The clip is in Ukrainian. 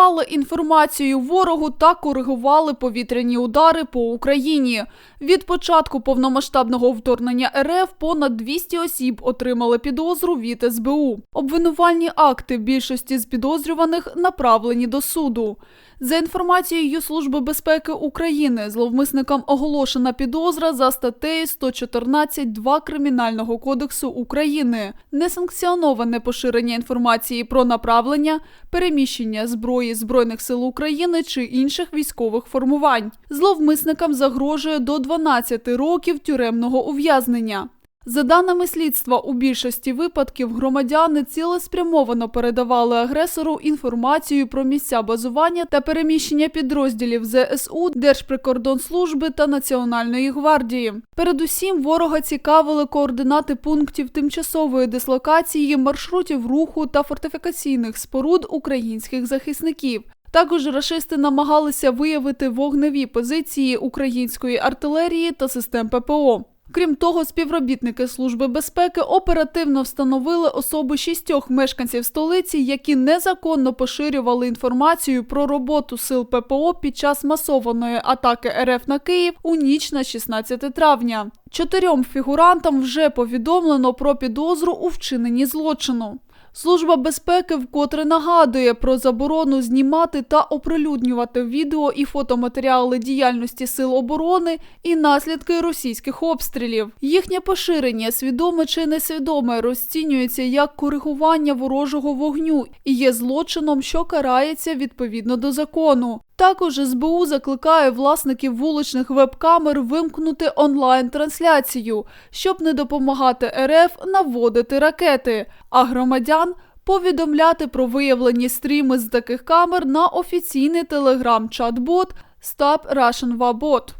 давали інформацію ворогу та коригували повітряні удари по Україні. Від початку повномасштабного вторгнення РФ понад 200 осіб отримали підозру від СБУ. Обвинувальні акти більшості з підозрюваних направлені до суду. За інформацією Служби безпеки України, зловмисникам оголошена підозра за статтею 114.2 Кримінального кодексу України несанкціоноване поширення інформації про направлення, переміщення зброї збройних сил України чи інших військових формувань. Зловмисникам загрожує до 12 років тюремного ув'язнення. За даними слідства, у більшості випадків громадяни цілеспрямовано передавали агресору інформацію про місця базування та переміщення підрозділів ЗСУ, Держприкордонслужби та Національної гвардії. Передусім, ворога цікавили координати пунктів тимчасової дислокації, маршрутів руху та фортифікаційних споруд українських захисників. Також рашисти намагалися виявити вогневі позиції української артилерії та систем ППО. Крім того, співробітники Служби безпеки оперативно встановили особи шістьох мешканців столиці, які незаконно поширювали інформацію про роботу сил ППО під час масованої атаки РФ на Київ у ніч на 16 травня. Чотирьом фігурантам вже повідомлено про підозру у вчиненні злочину. Служба безпеки вкотре нагадує про заборону знімати та оприлюднювати відео і фотоматеріали діяльності сил оборони і наслідки російських обстрілів. Їхнє поширення, свідоме чи несвідоме, розцінюється як коригування ворожого вогню і є злочином, що карається відповідно до закону. Також СБУ закликає власників вуличних веб-камер вимкнути онлайн-трансляцію, щоб не допомагати РФ наводити ракети, а громадян повідомляти про виявлені стріми з таких камер на офіційний телеграм-чат-бот Stop Russian Wabot.